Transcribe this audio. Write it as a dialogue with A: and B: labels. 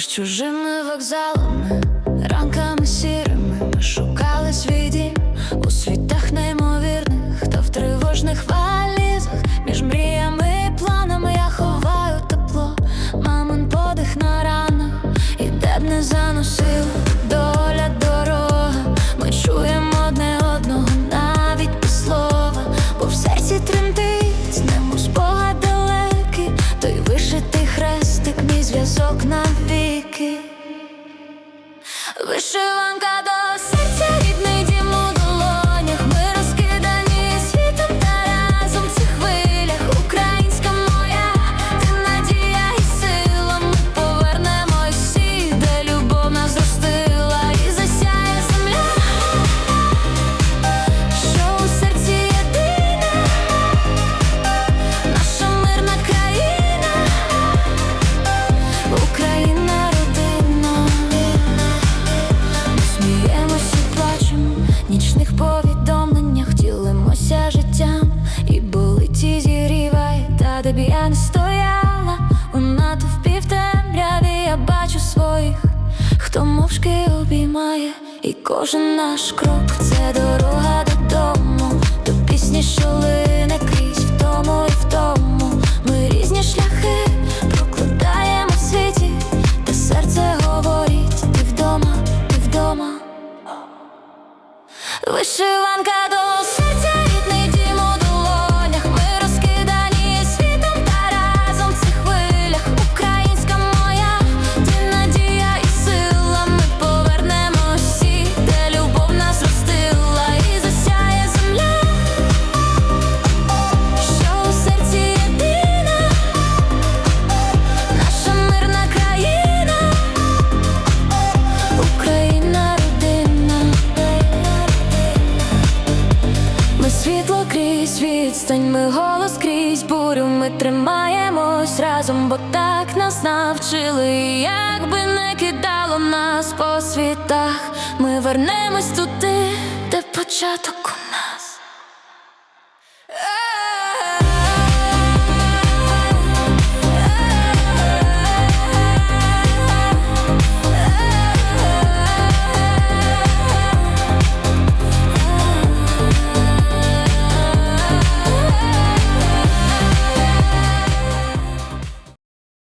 A: між чужими вокзалами, ранками сірими ми шукали свій дім у світах неймовірних та в тривожних валізах. Між мріями і планами я ховаю тепло, мамин подих на ранах, і де б не заносила доля дорога. Ми чуємо одне одного навіть без слова, бо в серці тремтить, Вишиванка обіймає, і кожен наш крок це дорога додому, до пісні, що лине крізь в тому і в тому. Ми різні шляхи прокладаємо в світі, та серце говорить, ти вдома, ти вдома. Вишиванка до крізь відстань, ми голос крізь бурю, ми тримаємось разом, бо так нас навчили. якби Як би не кидало нас по світах, ми вернемось туди, де початок у нас.